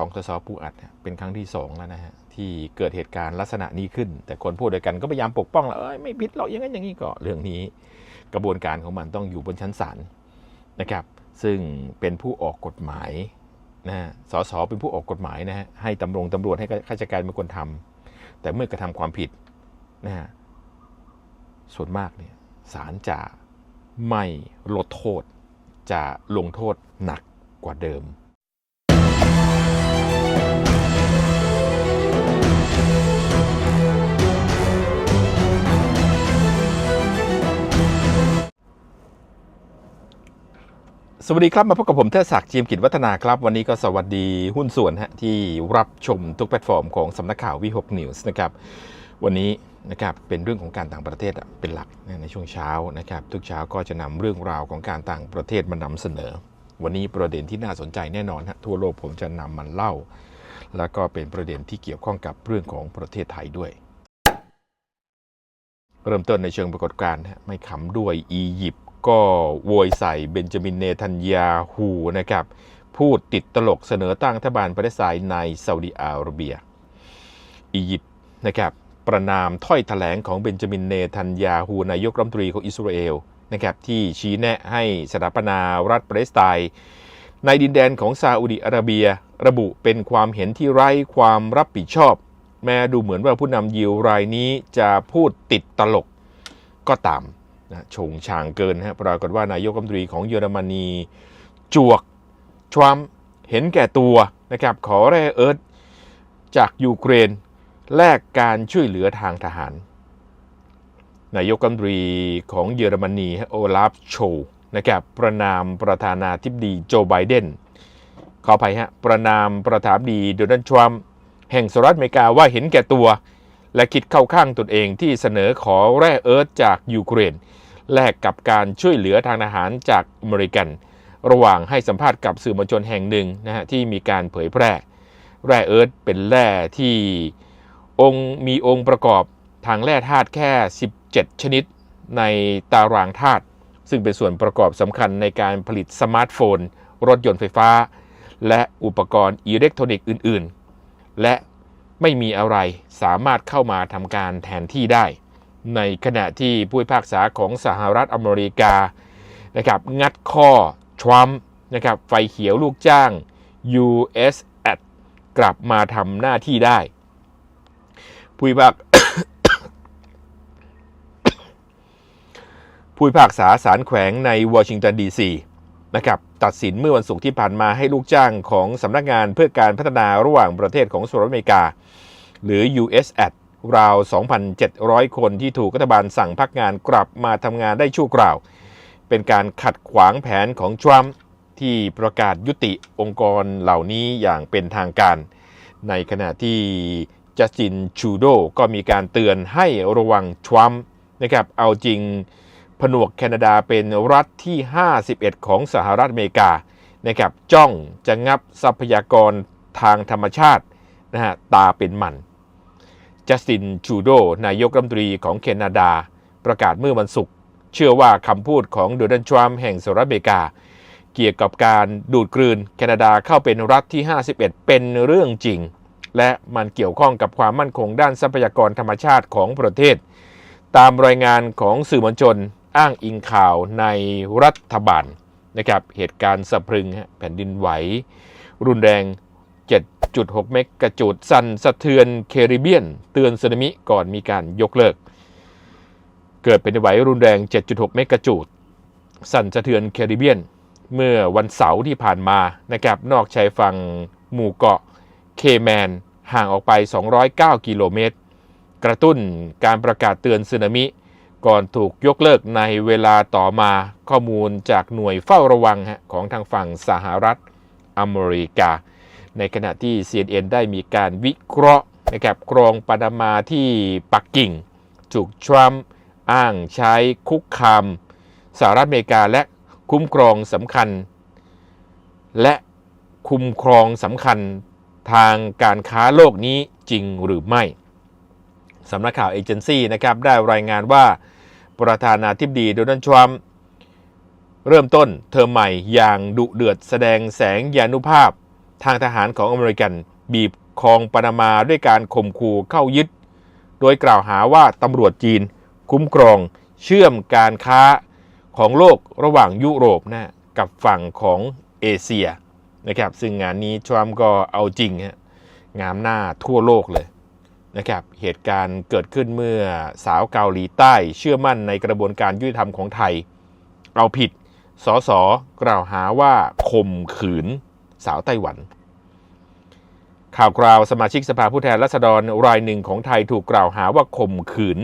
ของสสปูอัดเป็นครั้งที่สองแล้วนะฮะ ที่เกิดเหตุการณ์ลักษณะนี้ขึ้น แต่คนพูดด้วยกันก็พยายามปกป้องแล้วเอ้ยไม่ผิดหรอกอย่างนั้นอย่างนี้ก็เรื่องนี้ กระบวนการของมันต้องอยู่บนชั้นศาลนะครับ ซึ่งเป็นผู้ออกกฎหมายนะสสเป็นผู้ออกกฎหมายนะฮะให้ตำรวจตำรวจให้ข้าราชการเป็นคนทำแต่เมื่อกระทำความผิดนะฮะส่วนมากเนี่ยศาลจะไม่ลดโทษ จะลงโทษหนักกว่าเดิม สวัสดีครับ มาพบกับผมเทศศักดิ์จีมกิจวัฒนาครับ วันนี้ก็สวัสดีหุ้นส่วนฮะที่รับชมทุกแพลตฟอร์มของสำนักข่าววิหกนิวส์นะครับวันนี้นะครับเป็นเรื่องของการต่างประเทศเป็นหลักในช่วงเช้านะครับทุกเช้าก็จะนำเรื่องราวของการต่างประเทศมานำเสนอ วันนี้ประเด็นที่น่าสนใจแน่นอนฮะทั่วโลกผมจะนำมันเล่า แล้วก็เป็นประเด็นที่เกี่ยวข้องกับเรื่องของประเทศไทยด้วย เริ่มต้นในเชิงปรากฏการณ์ไม่ขำด้วยอียิปต์ ก็โวยใส่เบนจามินเนทันยาฮูนะครับพูดติดตลกเสนอตั้งรัฐบาลปาเลสไตน์ในซาอุดิอาระเบีย อียิปต์นะครับประนามถ้อยแถลงของเบนจามินเนทันยาฮูนายกรัฐมนตรีของอิสราเอลนะครับที่ชี้แนะให้สถาปนารัฐปาเลสไตน์ในดินแดนของซาอุดิอาระเบีย ระบุเป็นความเห็นที่ไร้ความรับผิดชอบ แม้ดูเหมือนว่าผู้นำยิวรายนี้จะพูดติดตลกก็ตาม นะชงช่างเกินฮะปรากฏว่านายกรัฐมนตรีของเยอรมนี จวกทรัมป์เห็นแก่ตัวนะครับขอแร่เอิร์ธจากยูเครนแลกการช่วยเหลือทางทหาร นายกรัฐมนตรีของเยอรมนีฮะโอลาฟโชนะครับประนามประธานาธิบดีโจไบเดนขออภัยฮะประนามประธานาธิบดีโดนัลด์ทรัมป์แห่งสหรัฐอเมริกาว่าเห็นแก่ตัว และคิดเข้าข้างตนเองที่เสนอขอแร่เอิร์ธจากยูเครน แลกกับการช่วยเหลือทางทหารจากอเมริกัน ระหว่างให้สัมภาษณ์กับสื่อมวลชนแห่งหนึ่งนะฮะที่มีการเผยแพร่ แร่เอิร์ธเป็นแร่ที่องค์มีองค์ประกอบทางแร่ธาตุแค่ 17 ชนิดในตารางธาตุซึ่งเป็นส่วนประกอบสำคัญในการผลิตสมาร์ทโฟน รถยนต์ไฟฟ้า และอุปกรณ์อิเล็กทรอนิกส์อื่น ๆ และไม่มีอะไรสามารถเข้ามาทำการแทนที่ได้ ในขณะที่ผู้พิพากษาของสหรัฐอเมริกานะครับงัดข้อทรัมป์นะครับไฟเขียวลูกจ้าง US a d กลับมาทำหน้าที่ได้ ผู้พิพากผู้พิพากษาศาลแขวงในวอชิงตันดีซีนะครับตัดสินเมื่อวันศุกร์ที่ผ่านมาให้ลูกจ้างของสำนักงานเพื่อการพัฒนาระหว่างประเทศของสหรัฐอเมริกา หรือ U.S. a d ราว 2,700 คนที่ถูกรัฐบาลสั่งพักงานกลับมาทำงานได้ชั่วคราว เป็นการขัดขวางแผนของทรัมป์ที่ประกาศยุติองค์กรเหล่านี้อย่างเป็นทางการ ในขณะที่จัสตินชูโดก็มีการเตือนให้ระวังทรัมป์นะครับเอาจริงผนวกแคนาดาเป็นรัฐที่ 51 ของสหรัฐอเมริกานะครับจ้องจะงับทรัพยากรทางธรรมชาตินะฮะตาเป็นมัน จัสตินชูโดนายกรัฐมนตรีของแคนาดา ประกาศเมื่อวันศุกร์เชื่อว่าคำพูดของโดนัลด์ทรัมป์แห่งสหรัฐอเมริกา เกี่ยวกับการดูดกลืนแคนาดาเข้าเป็นรัฐที่ 51 เป็นเรื่องจริง และมันเกี่ยวข้องกับความมั่นคงด้านทรัพยากรธรรมชาติของประเทศ ตามรายงานของสื่อมวลชนอ้างอิงข่าวในรัฐบาลนะครับเหตุการณ์สะพรึงแผ่นดินไหว รุนแรง 7.6 เมกะจูดสั่นสะเทือนแคริเบียน เตือนสึนามิก่อนมีการยกเลิก เกิดเป็นไหวรุนแรง 7.6 เมกะจูดสั่นสะเทือนแคริเบียน เมื่อวันเสาร์ที่ผ่านมานะครับนอกชายฝั่งหมู่เกาะเคแมนห่างออกไป 209 กิโลเมตร กระตุ้นการประกาศเตือนสึนามิก่อนถูกยกเลิกในเวลาต่อมาข้อมูลจากหน่วยเฝ้าระวังของทางฝั่งสหรัฐอเมริกา ในขณะที่ CNN ได้มีการวิเคราะห์นะครับกรองปานามาที่ปักกิ่งถูกทรัมป์อ้างใช้คุกคามสหรัฐอเมริกาและคุ้มครองสำคัญ และคุ้มครองสำคัญทางการค้าโลกนี้จริงหรือไม่สำนักข่าวเอเจนซี่นะครับได้รายงานว่าประธานาธิบดีโดนัลด์ทรัมป์เริ่มต้นเทอมใหม่อย่างดุเดือดแสดงแสงยานุภาพ ทางทหารของอเมริกัน บีบคองปานามาด้วยการข่มขู่เข้ายึด โดยกล่าวหาว่าตำรวจจีน คุ้มครองเชื่อมการค้าของโลกระหว่างยุโรปนะกับฝั่งของเอเชียนะครับซึ่งงานนี้ทรัมป์ก็เอาจริงฮะงามหน้าทั่วโลกเลยนะครับเหตุการณ์เกิดขึ้นเมื่อสาวเกาหลีใต้เชื่อมั่นในกระบวนการยุติธรรมของไทย เอาผิดสอสอกล่าวหาว่าข่มขืน สาวไต้หวัน ข่าวกราวสมาชิกสภาผู้แทนราษฎรรายหนึ่งของไทยถูกกล่าวหาว่าข่มขืน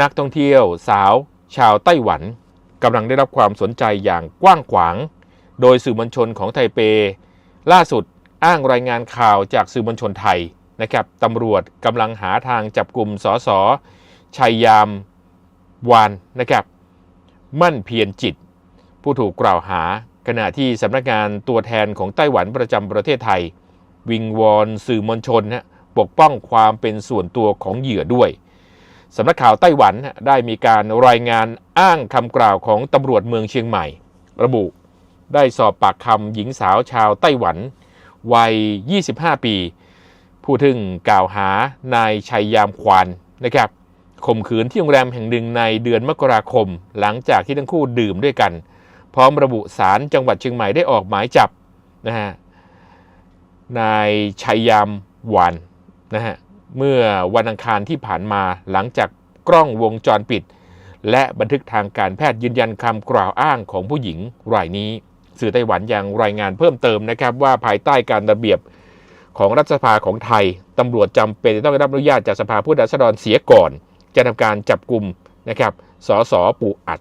นักท่องเที่ยวสาว ชาวไต้หวันกำลังได้รับความสนใจอย่างกว้างขวาง โดยสื่อมวลชนของไทเป ล่าสุดอ้างรายงานข่าวจากสื่อมวลชนไทยนะครับตำรวจกำลังหาทางจับกลุ่มสสชัยยามวานนะครับ มั่นเพียรจิต ผู้ถูกกล่าวหา ขณะที่สำนักงานตัวแทนของไต้หวันประจำประเทศไทย วิงวอนสื่อมวลชนนะปกป้องความเป็นส่วนตัวของเหยื่อด้วยสำนักข่าวไต้หวันได้มีการรายงานอ้างคำกล่าวของตำรวจเมืองเชียงใหม่ ระบุ ได้สอบปากคำหญิงสาวชาวไต้หวัน วัย 25 ปี ผู้ถึงกล่าวหานายชัยยามควานนะครับข่มขืนที่โรงแรมแห่งหนึ่งในเดือนมกราคม หลังจากที่ทั้งคู่ดื่มด้วยกัน พร้อมระบุสารจังหวัดเชียงใหม่ได้ออกหมายจับนะฮะนายชัยยามวานนะฮะเมื่อวันอังคารที่ผ่านมาหลังจากกล้องวงจรปิด และบันทึกทางการแพทย์ยืนยันคำกล่าวอ้างของผู้หญิงรายนี้ สื่อไต้หวันยังรายงานเพิ่มเติมนะครับว่าภายใต้การระเบียบของรัฐสภาของไทยตำรวจจำเป็นต้องได้รับอนุญาตจากสภาผู้แทนราษฎรเสียก่อน จะทำการจับกลุ่มนะครับสสปูอัด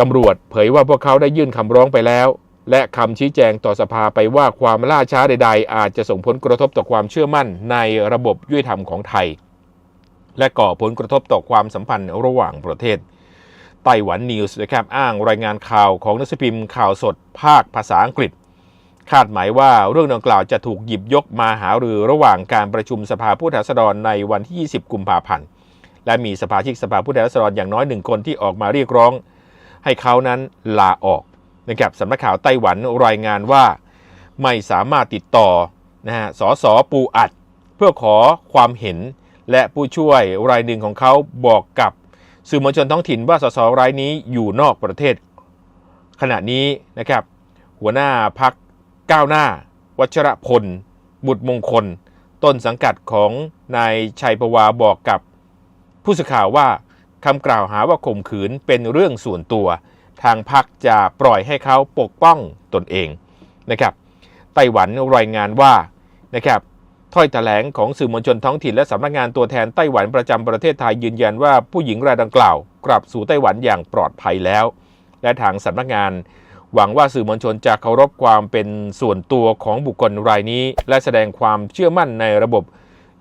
ตำรวจเผยว่าพวกเขาได้ยื่นคำร้องไปแล้ว และคำชี้แจงต่อสภาไปว่าความล่าช้าใด ๆ อาจจะส่งผลกระทบต่อความเชื่อมั่นในระบบยุติธรรมของไทย และก่อผลกระทบต่อความสัมพันธ์ระหว่างประเทศไต้หวันนิวส์นะครับอ้างรายงานข่าวของนังสือพิมพ์ข่าวสดภาคภาษาอังกฤษ คาดหมายว่าเรื่องดังกล่าวจะถูกหยิบยกมาหารือระหว่างการประชุมสภาผู้แทนราษฎรในวันที่ 20 กุมภาพันธ์และมีสมาชิกสภาผู้แทนราษฎรอย่างน้อยหนึ่งคนที่ออกมาเรียกร้อง ให้เขานั้นลาออกนะครับสำนักข่าวไต้หวันรายงานว่า ไม่สามารถติดต่อนะฮะสสปูอัด เพื่อขอความเห็นและผู้ช่วยรายหนึ่งของเขาบอกกับสื่อมวลชนท้องถิ่นว่าสสรายนี้อยู่นอกประเทศ ขณะนี้นะครับ หัวหน้าพักก้าวหน้า วัชรพล บุตรมงคล ต้นสังกัดของนายชัยประวาบอกกับ ผู้สื่อข่าวว่า คำกล่าวหาว่าข่มขืนเป็นเรื่องส่วนตัว ทางพักจะปล่อยให้เขาปกป้องตนเองนะครับไต้หวันรายงานว่านะครับถ้อยแถลงของสื่อมวลชนท้องถิ่นและสำนักงานตัวแทนไต้หวันประจำประเทศไทยยืนยันว่าผู้หญิงรายดังกล่าว กลับสู่ไต้หวันอย่างปลอดภัยแล้ว และทางสำนักงาน หวังว่าสื่อมวลชนจะเคารพความเป็นส่วนตัวของบุคคลรายนี้ และแสดงความเชื่อมั่นในระบบ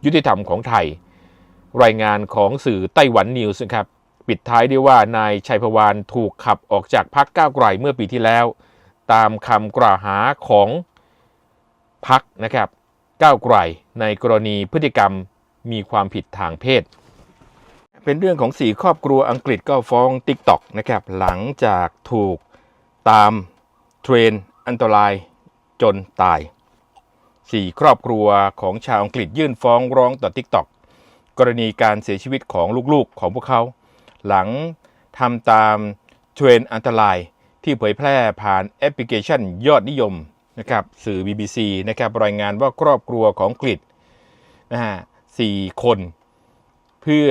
ยุติธรรมของไทย รายงานของสื่อไต้หวันนิวส์ครับปิดท้ายด้วยว่านายชัยพวานถูกขับออกจากพรรคก้าวไกลเมื่อปีที่แล้ว ตามคำกล่าวหาของพรรคนะครับก้าวไกลในกรณีพฤติกรรมมีความผิดทางเพศ เป็นเรื่องของสี่ครอบครัวอังกฤษก็ฟ้อง TikTok นะครับหลังจากถูกตามเทรนอันตรายจนตายสี่ครอบครัวของชาวอังกฤษยื่นฟ้องร้องต่อ TikTok กรณีการเสียชีวิตของลูกๆของพวกเขา หลังทำตามเทรนอันตรายที่เผยแพร่ผ่านแอปพลิเคชันยอดนิยมนะครับสื่อ BBC นะครับรายงานว่าครอบครัวของกฤษนะฮะสี่คน เพื่อ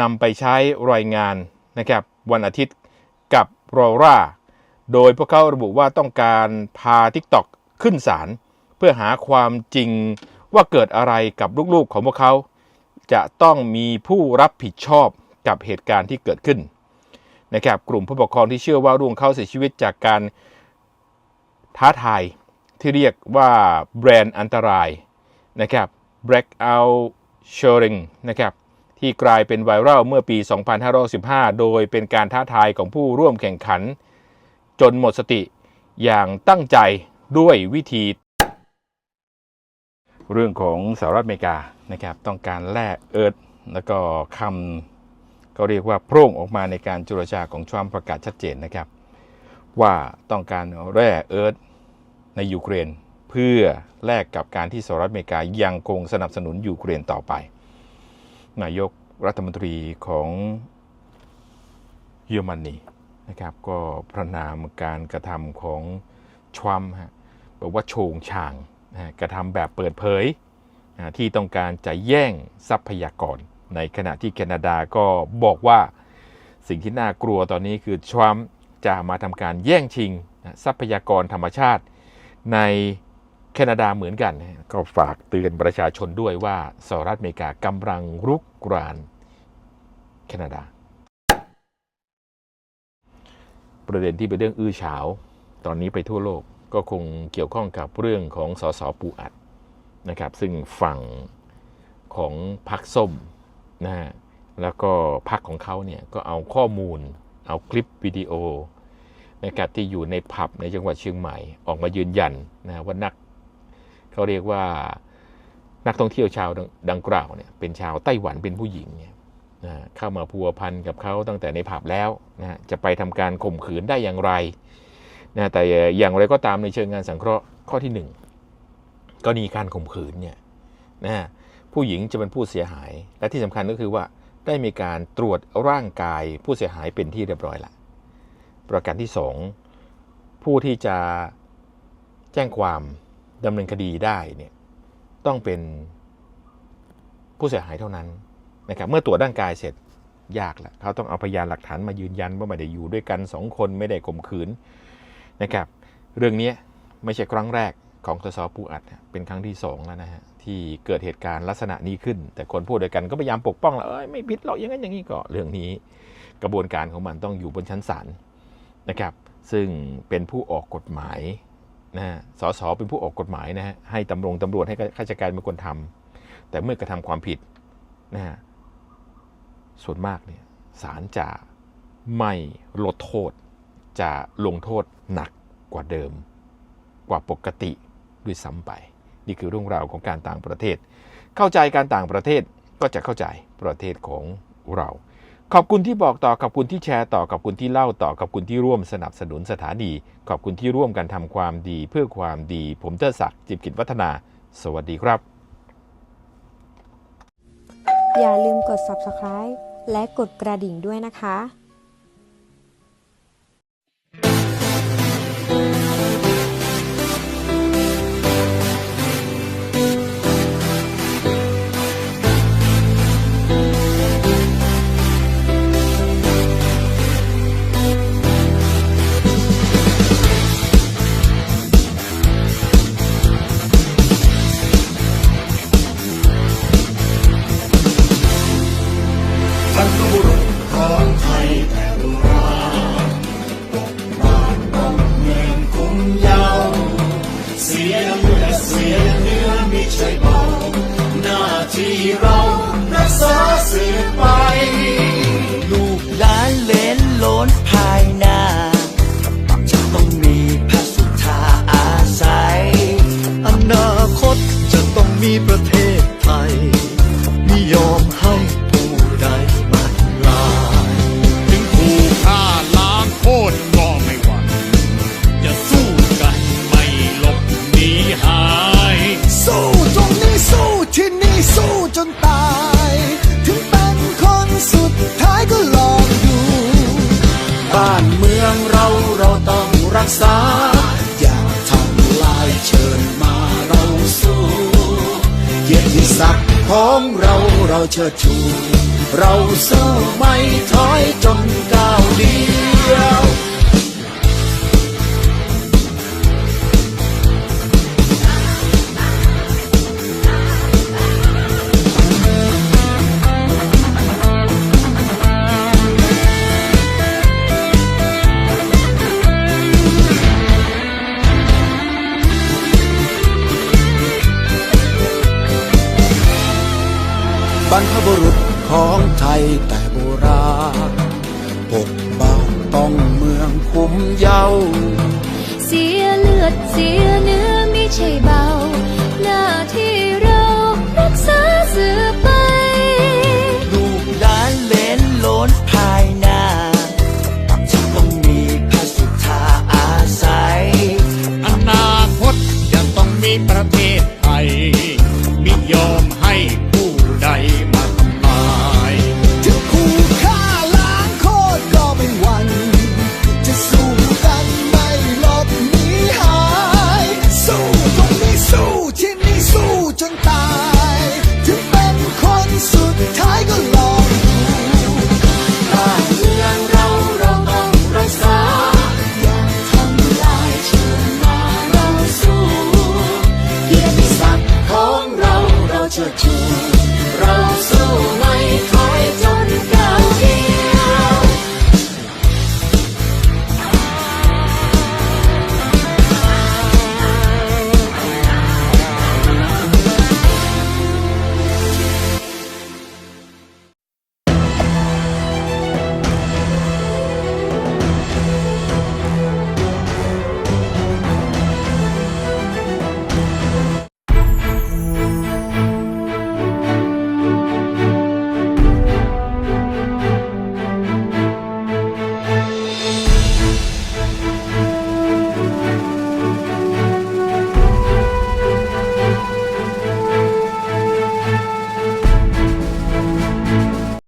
นำไปใช้รายงานนะครับวันอาทิตย์กับรอร่าโดยพวกเขาระบุว่าต้องการพา TikTok ขึ้นศาลเพื่อหาความจริงว่าเกิดอะไรกับลูกๆของพวกเขา จะต้องมีผู้รับผิดชอบกับเหตุการณ์ที่เกิดขึ้นนะครับกลุ่มผู้ปกครองที่เชื่อว่าลูกเขาเสียชีวิตจากการท้าทายที่เรียกว่าแบรนด์อันตรายนะครับ blackout shooting นะครับที่กลายเป็นไวรัลเมื่อปี 2515 โดยเป็นการท้าทายของผู้ร่วมแข่งขัน จนหมดสติอย่างตั้งใจด้วยวิธี เรื่องของสหรัฐอเมริกานะครับ ต้องการแล่เอิร์ธแล้วก็คำก็เรียกว่าโพร่งออกมาในการจุรจาของทรัมป์ประกาศชัดเจนนะครับ ว่าต้องการแร่เอิร์ธในยูเครน เพื่อแลกกับการที่สหรัฐอเมริกายังคงสนับสนุนยูเครนต่อไป นายกรัฐมนตรีของเยอรมนีนะครับ ก็ประนามการกระทำของทรัมป์ฮะบอกว่าโฉงฉาง กระทำแบบเปิดเผยที่ต้องการจะแย่งทรัพยากร ในขณะที่แคนาดาก็บอกว่าสิ่งที่น่ากลัวตอนนี้คือทรัมป์จะมาทำการแย่งชิงทรัพยากรธรรมชาติ ในแคนาดาเหมือนกัน ก็ฝากเตือนประชาชนด้วยว่าสหรัฐอเมริกากำลังรุกรานแคนาดา ประเด็นที่เป็นเรื่องอื้อฉาว ตอนนี้ไปทั่วโลก ก็คงเกี่ยวข้องกับเรื่องของสสปูอัดนะครับ ซึ่งฝั่งของพักส้มนะฮะแล้วก็พักของเขาเนี่ยก็เอาข้อมูล เอาคลิปวิดีโอนะครับที่อยู่ในผับในจังหวัดเชียงใหม่ออกมายืนยันนะว่านักเขาเรียกว่านักท่องเที่ยวชาวดังดังกล่าวเนี่ยเป็นชาวไต้หวันเป็นผู้หญิงเนี่ยนะเข้ามาพัวพันกับเขาตั้งแต่ในผับแล้วนะจะไปทำการข่มขืนได้อย่างไร นะแต่อย่างไรก็ตามในเชิงงานสังเคราะห์ข้อที่หนึ่งก็มีการข่มขืนเนี่ยนะผู้หญิงจะเป็นผู้เสียหาย และที่สำคัญก็คือว่าได้มีการตรวจร่างกายผู้เสียหายเป็นที่เรียบร้อยละประการที่สองผู้ที่จะแจ้งความดำเนินคดีได้เนี่ยต้องเป็นผู้เสียหายเท่านั้นนะครับเมื่อตรวจร่างกายเสร็จยากละเขาต้องเอาพยานหลักฐานมายืนยันว่าไม่ได้อยู่ด้วยกันสองคนไม่ได้ข่มขืน นะครับเรื่องนี้ไม่ใช่ครั้งแรกของสสปูอัดเป็นครั้งที่สองแล้วนะฮะที่เกิดเหตุการณ์ลักษณะนี้ขึ้น แต่คนพูดด้วยกันก็พยายามปกป้องแล้วเอ้ยไม่ผิดหรอกอย่างนั้นอย่างนี้ก็เรื่องนี้ กระบวนการของมันต้องอยู่บนชั้นศาลนะครับซึ่งเป็นผู้ออกกฎหมายนะฮะสสเป็นผู้ออกกฎหมายนะฮะให้ตำรวจตำรวจให้ข้าราชการเป็นคนทำแต่เมื่อกระทำความผิดนะฮะส่วนมากเนี่ยศาลจะไม่ลดโทษ จะลงโทษหนักกว่าเดิม กว่าปกติด้วยซ้ำไป นี่คือเรื่องราวของการต่างประเทศ เข้าใจการต่างประเทศก็จะเข้าใจประเทศของเรา ขอบคุณที่บอกต่อขอบคุณที่แชร์ต่อขอบคุณที่เล่าต่อขอบคุณที่ร่วมสนับสนุนสถานีขอบคุณที่ร่วมกันทำความดีเพื่อความดี ผมเทิดศักดิ์จิบกิจวัฒนา สวัสดีครับ อย่าลืมกด subscribe และกดกระดิ่งด้วยนะคะ จนตาย ถึงเป็นคนสุดท้ายก็ลองดู บ้านเมืองเราเราต้องรักษา อย่าทำลายเชิญมาเราสู้เกียรติศักดิ์ของเราเราเชิดชู เราสู้ไม่ถอยจนก้าวเดียว